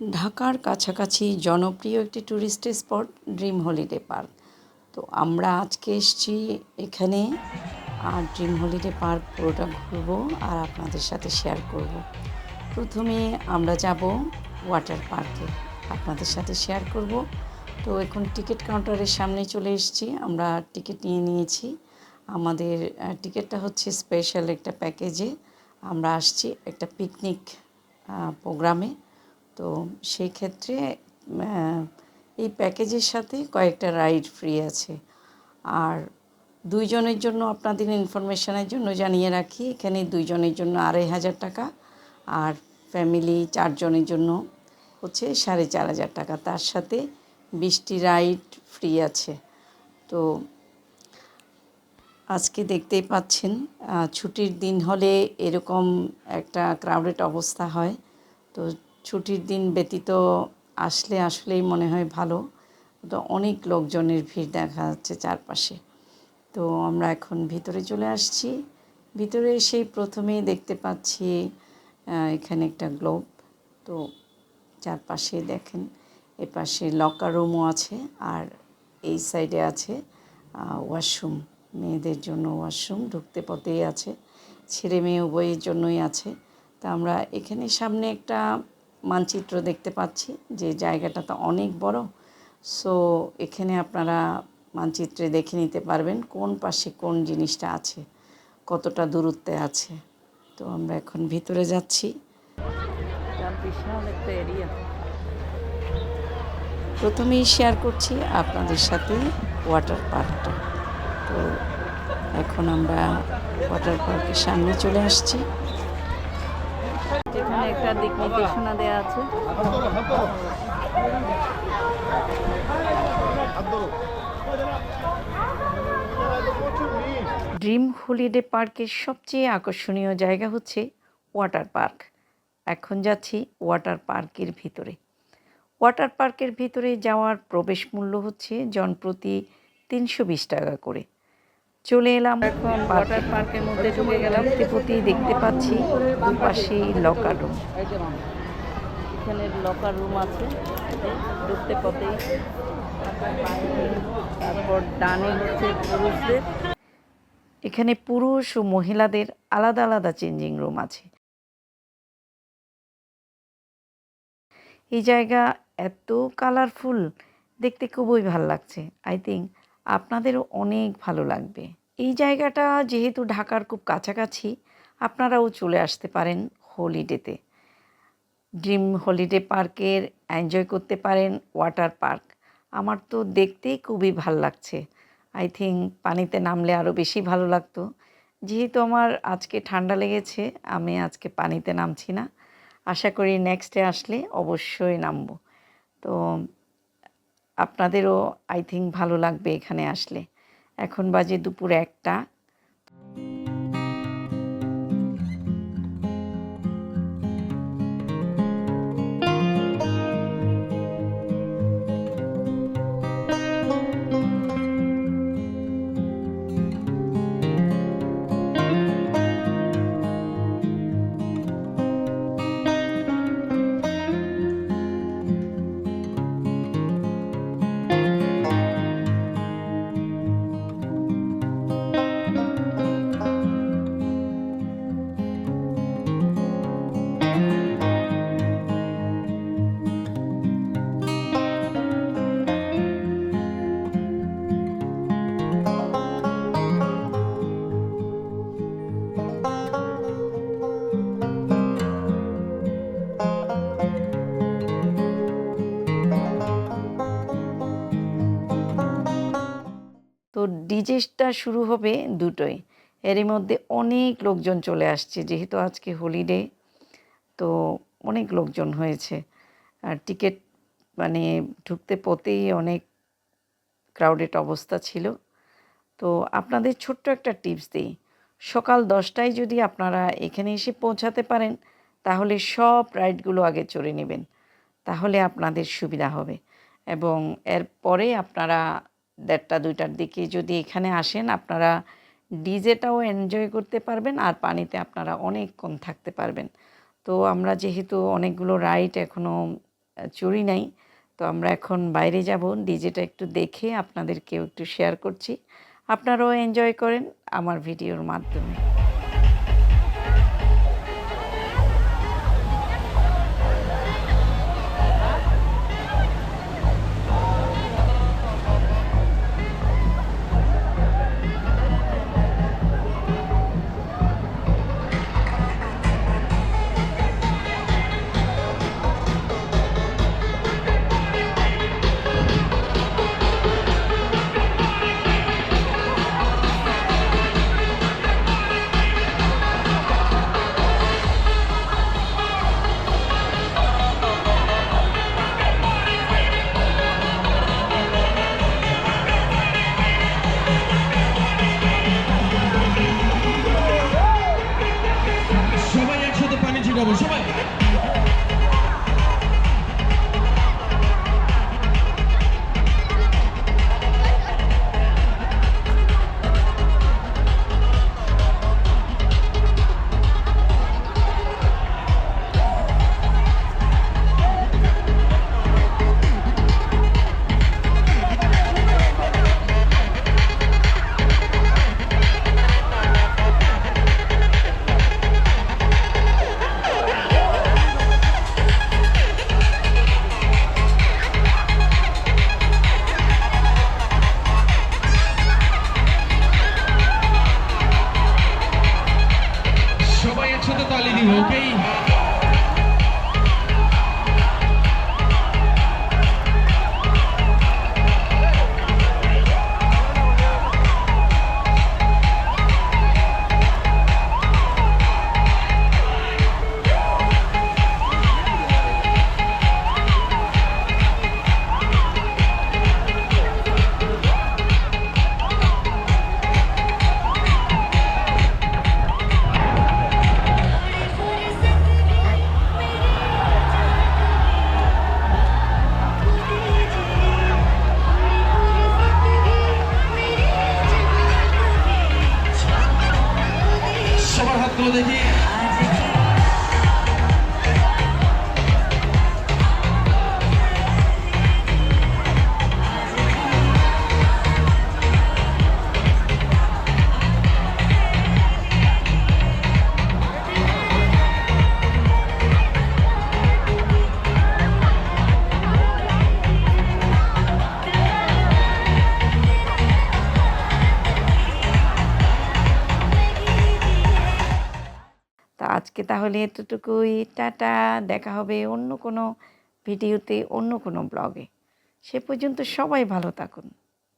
ঢাকার কাছাকাছি জনপ্রিয় একটি tourist spot dream holiday park তো আমরা আজকে এসেছি এখানে, আর ড্রিম হলিডে পার্ক পুরোটা ঘুরবো আর আপনাদের সাথে শেয়ার করব। প্রথমে আমরা যাব ওয়াটার পার্কে আপনাদের সাথে শেয়ার করব। তো এখন টিকিট কাউন্টারের সামনে চলে এসেছি, আমরা টিকিট নিয়ে নিয়েছি। আমাদের টিকিটটা হচ্ছে স্পেশাল একটা প্যাকেজে আমরা আসছি একটা পিকনিক প্রোগ্রামে তো সেই ক্ষেত্রে এই প্যাকেজের সাথে কয়েকটা রাইড ফ্রি আছে। আর দুইজনের জন্য আপনাদের ইনফরমেশনের জন্য জানিয়ে রাখি, এখানে দুইজনের জন্য আড়াই হাজার টাকা আর ফ্যামিলি চারজনের জন্য হচ্ছে সাড়ে চার হাজার টাকা। তার সাথে বৃষ্টি রাইড ফ্রি আছে। তো আজকে দেখতেই পাচ্ছেন ছুটির দিন হলে এরকম একটা ক্রাউডেড অবস্থা হয়। তো ছুটির দিন ব্যতীত আসলে আসলেই মনে হয় ভালো। তো অনেক লোকজনের ভিড় দেখা যাচ্ছে চারপাশে। তো আমরা এখন ভিতরে চলে আসছি। ভিতরে সেই প্রথমেই দেখতে পাচ্ছি এখানে একটা গ্লোব তো চারপাশে দেখেন, এপাশে লকার রুমও আছে আর এই সাইডে আছে ওয়াশরুম মেয়েদের জন্য ওয়াশরুম ঢুকতে পথেই আছে। ছেলে মেয়ে উভয়ের জন্যই আছে। তা আমরা এখানে সামনে একটা মানচিত্র দেখতে পাচ্ছি যে জায়গাটা তো অনেক বড়। সো এখানে আপনারা মানচিত্রে দেখে নিতে পারবেন কোন পাশে কোন জিনিসটা আছে কতটা দূরত্বে আছে। তো আমরা এখন ভিতরে যাচ্ছি। বিশাল একটা এরিয়া প্রথমেই শেয়ার করছি আপনাদের সাথে ওয়াটার পার্কটা তো এখন আমরা ওয়াটার পার্কের সামনে চলে আসছি। এখানে একটা দিক নির্দেশনা দেওয়া আছে। ড্রিম হলিডে পার্কের সবচেয়ে আকর্ষণীয় জায়গা হচ্ছে ওয়াটার পার্ক। এখন যাচ্ছি ওয়াটার পার্কের ভিতরে। ওয়াটার পার্কের ভিতরে যাওয়ার প্রবেশ মূল্য হচ্ছে জনপ্রতি তিনশো বিশ টাকা করে। চলে এলাম। এখন ওয়াটার পার্কের মধ্যে ঢুকে গেলাম। প্রতি দেখতে পাচ্ছি। দুপাশেই লকার রুম এখানে লকার রুম আছে। ঢুকতে পথেই তারপর ডানে হচ্ছে পুরুষদের। এখানে পুরুষ ও মহিলাদের আলাদা আলাদা চেঞ্জিং রুম আছে। এই জায়গা এত কালারফুল দেখতে খুবই ভালো লাগছে আই থিঙ্ক আপনাদেরও অনেক ভালো লাগবে। এই জায়গাটা যেহেতু ঢাকার খুব কাছাকাছি, আপনারাও চলে আসতে পারেন হলিডেতে। ড্রিম হলিডে পার্কের এনজয় করতে পারেন ওয়াটার পার্ক। আমার তো দেখতেই খুবই ভালো লাগছে। আই থিঙ্ক পানিতে নামলে আরও বেশি ভালো লাগতো। যেহেতু আমার আজকে ঠান্ডা লেগেছে, আমি আজকে পানিতে নামছি না। আশা করি নেক্সটে আসলে অবশ্যই নামবো। তো আপনাদেরও আই থিঙ্ক ভালো লাগবে এখানে আসলে। এখন বাজে দুপুর একটা। তো ডিজেটা শুরু হবে দুটোই। এরই মধ্যে অনেক লোকজন চলে আসছে, যেহেতু আজকে হলিডে তো অনেক লোকজন হয়েছে। আর টিকিট মানে ঢুকতে পথেই অনেক ক্রাউডেড অবস্থা ছিল। তো আপনাদের ছোট্ট একটা টিপস দিই। সকাল দশটায় যদি আপনারা এখানে এসে পৌঁছাতে পারেন, তাহলে সব রাইডগুলো আগে চড়ে নেবেন। তাহলে আপনাদের সুবিধা হবে। এবং এরপরে আপনারা দেড়টা, দুইটার দিকে যদি এখানে আসেন, আপনারা ডিজেটাও এনজয় করতে পারবেন আর পানিতে আপনারা অনেকক্ষণ থাকতে পারবেন। তো আমরা যেহেতু অনেকগুলো রাইড এখনও চুরি নাই, তো আমরা এখন বাইরে যাব। ডিজেটা একটু দেখে আপনাদেরকেও একটু শেয়ার করছি। আপনারাও এনজয় করেন আমার ভিডিওর মাধ্যমে। 한번 시작. todo aqui. আজকে তাহলে এতটুকুই, টাটা। দেখা হবে অন্য কোনো ভিডিওতে, অন্য কোনো ব্লগে। সে পর্যন্ত সবাই ভালো থাকুন।